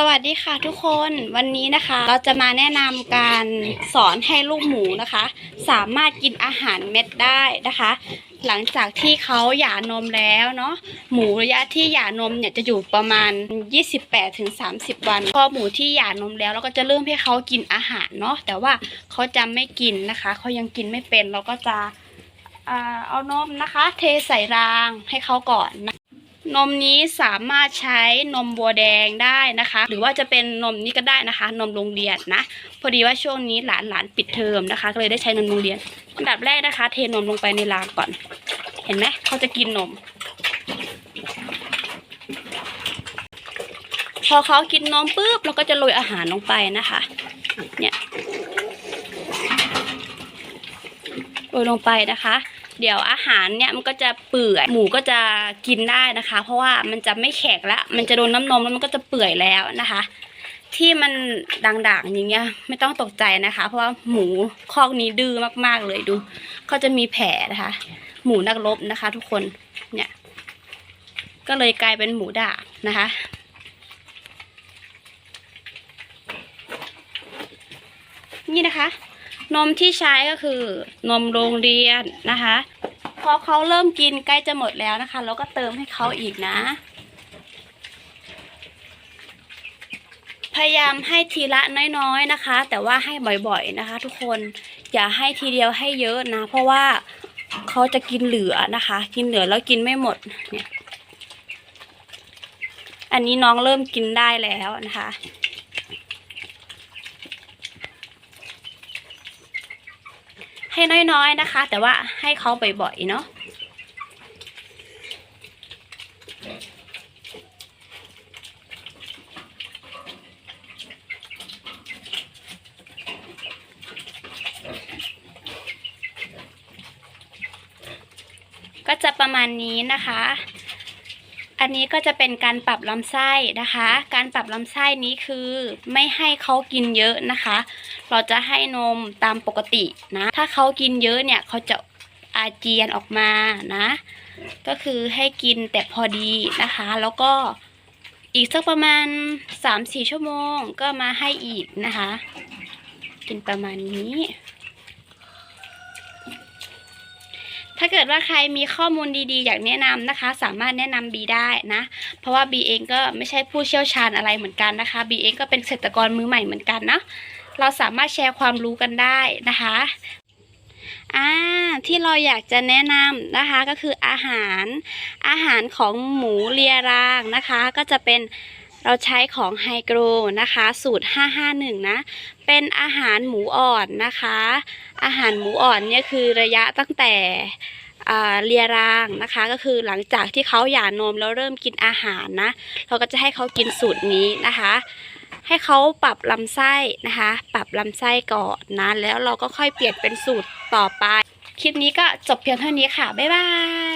สวัสดีค่ะทุกคนวันนี้นะคะ เราจะมาแนะนำการสอนให้ลูกหมูนะคะ สามารถกินอาหารเม็ดได้นะคะ หลังจากที่เขาหย่านมแล้วเนาะหมูระยะที่หย่านมเนี่ยจะอยู่ประมาณ 28-30 วัน พอหมูที่หย่านมแล้วเราก็จะเริ่มให้เขากินอาหารเนาะแต่ว่าเขาจะไม่กินนะคะเขายังกินไม่เป็นเราก็จะเอานมนะคะ เทใส่รางให้เขาก่อน นมนี้สามารถใช้นมบัวแดงได้นะคะ หรือว่าจะเป็นนมนี้ก็ได้นะคะ นมโรงเรียนนะ พอดีว่าช่วงนี้หลานหลานๆปิดเทอมนะคะ ก็เลยได้ใช้นมโรงเรียนอันดับแรกนะคะ เทนมลงไปในรางก่อน เห็นไหมเขาจะกินนม พอเขากินนมปุ๊บเราก็จะโรยอาหารลงไปนะคะ เนี่ยโรยลงไปนะคะ เดี๋ยวอาหารเนี่ยมันก็จะเปื่อยหมูก็จะกินได้นะคะ เพราะว่ามันจะไม่แข็งละมันจะโดนน้ำนมแล้วมันก็จะเปื่อยแล้วนะคะ ที่มันด่างๆอย่างเงี้ยไม่ต้องตกใจนะคะ เพราะว่าหมูคอกนี้ดื้อมากๆเลยดูเขาจะมีแผลนะคะ หมูนักรบนะคะ ทุกคนเนี่ย ก็เลยกลายเป็นหมูด่างนะคะนี่นะคะ นมที่ใช้ก็คือนมโรงเรียนนะคะพอเขาเริ่มกินใกล้จะหมดแล้วนะคะ เราก็เติมให้เขาอีกนะ พยายามให้ทีละน้อยๆนะคะ แต่ว่าให้บ่อยๆนะคะ ทุกคนอย่าให้ทีเดียวให้เยอะนะ เพราะว่าเขาจะกินเหลือนะคะ กินเหลือแล้วกินไม่หมดเนี่ย อันนี้น้องเริ่มกินได้แล้วนะคะ ให้น้อยๆนะคะ แต่ว่าให้เขาบ่อยๆเนาะก็จะประมาณนี้นะคะ อันนี้ก็จะเป็นการปรับลำไส้นะคะ การปรับลำไส้นี้คือไม่ให้เขากินเยอะนะคะ เราจะให้นมตามปกตินะ ถ้าเขากินเยอะเนี่ยเขาจะอาเจียนออกมานะ ก็คือให้กินแต่พอดีนะคะ แล้วก็อีกสักประมาณ 3-4 ชั่วโมงก็มาให้อีกนะคะ กินประมาณนี้ ถ้าเกิดว่าใครมีข้อมูลดีๆ อยากแนะนำนะคะ สามารถแนะนำบีได้นะ เพราะว่าบีเองก็ไม่ใช่ผู้เชี่ยวชาญอะไรเหมือนกันนะคะบีเองก็เป็นเกษตรกรมือใหม่เหมือนกันนะเราสามารถแชร์ความรู้กันได้นะคะอ่าที่เราอยากจะแนะนำนะคะก็คืออาหารอาหารของหมูเลียรางนะคะ ก็จะเป็น เราใช้ของไฮโกรนะคะ สูตร 551 นะ เป็นอาหารหมูอ่อนนะคะ อาหารหมูอ่อนเนี่ยคือระยะตั้งแต่เลียรางนะคะ ก็คือหลังจากที่เขาหย่านมแล้วเริ่มกินอาหารนะ เราก็จะให้เขากินสูตรนี้นะคะ ให้เขาปรับลำไส้นะคะ ปรับลำไส้ก่อนนะ แล้วเราก็ค่อยเปลี่ยนเป็นสูตรต่อไป คลิปนี้ก็จบเพียงเท่านี้ค่ะ บ๊ายบาย